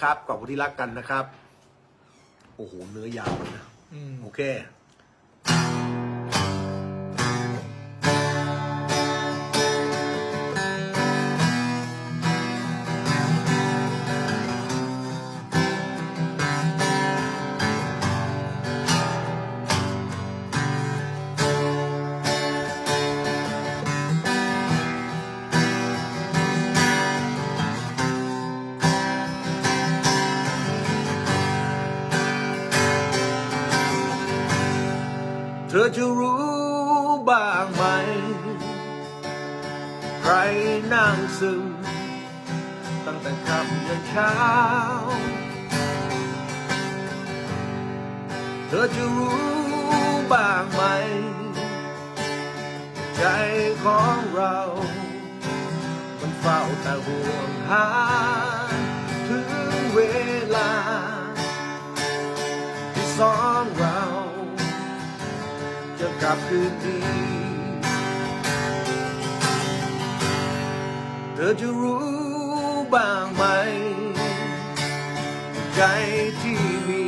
ครับขอบคุณที่รักกันนะครับ โอ้โห เนื้อยาวเลยนะ อืม โอเค เธอจะรู้บ้างไหม ใครนั่งซึม ตั้งแต่ค่ำยันเช้า เธอจะรู้บ้างไหม ใจของเรา มันเฝ้าแต่ห่วงหาถึงเวลา จะกลับคืนดีเธอจะรู้บ้างไหม ใจที่มี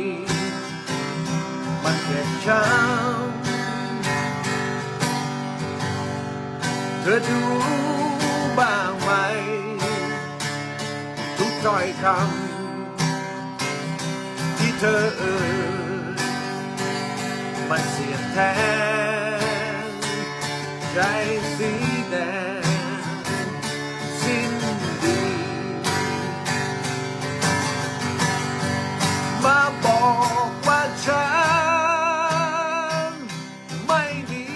มันเจ็บช้ำเธอจะรู้บ้างไหม ทุกถ้อยคำที่เธอเอ่ยมันเสียแทง ใจสีแดงสิ้นดีมาบอกว่าฉันไม่ดี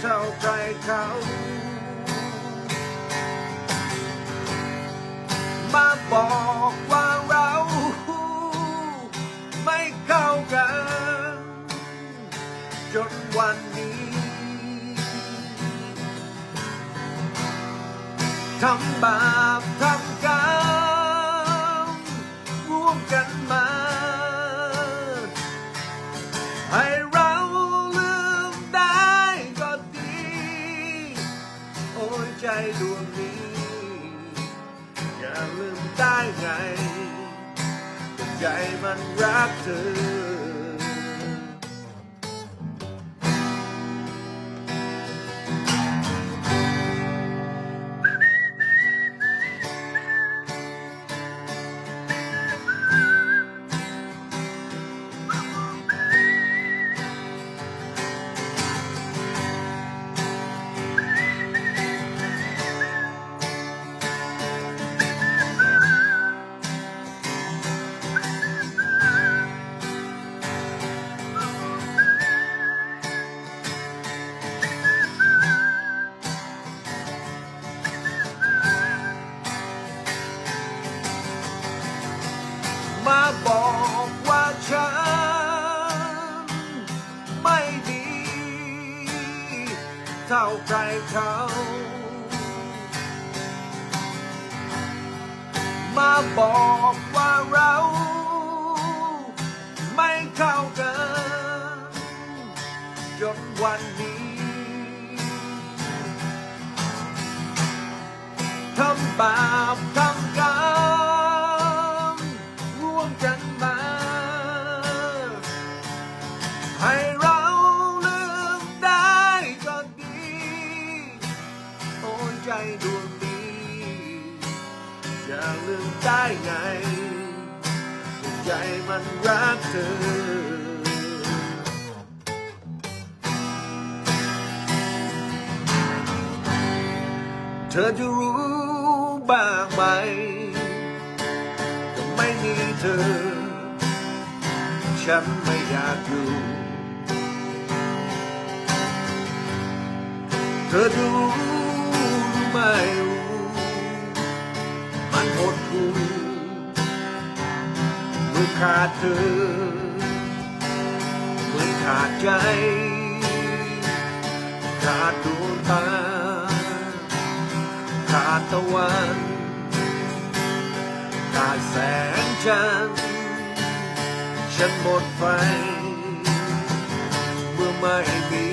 เท่าใครเขามาบอก ทำบาปทำกรรมร่วมกันมา ให้เราลืมได้ก็ดี โอ้ยใจดวงนี้ อย่าลืมได้ไง ใจมันรักเธอาใครเขา มาบอกว่าเรา ไม่เข้ากันจนวันนี้ทำบาป ดวงนี้จะลืมได้ไง ใจมันรักเธอเธอจะรู้บ้างไหมจะไม่มีเธอ ฉันไม่อยากอยู่ เธอจะรู้ รู้ มันหดหู่เมื่อขาดเธอ เหมือนขาดใจ ขาดดวงตา ขาดตะวัน ขาดแสงจันทร์ฉันหมดไฟ เมื่อไม่มี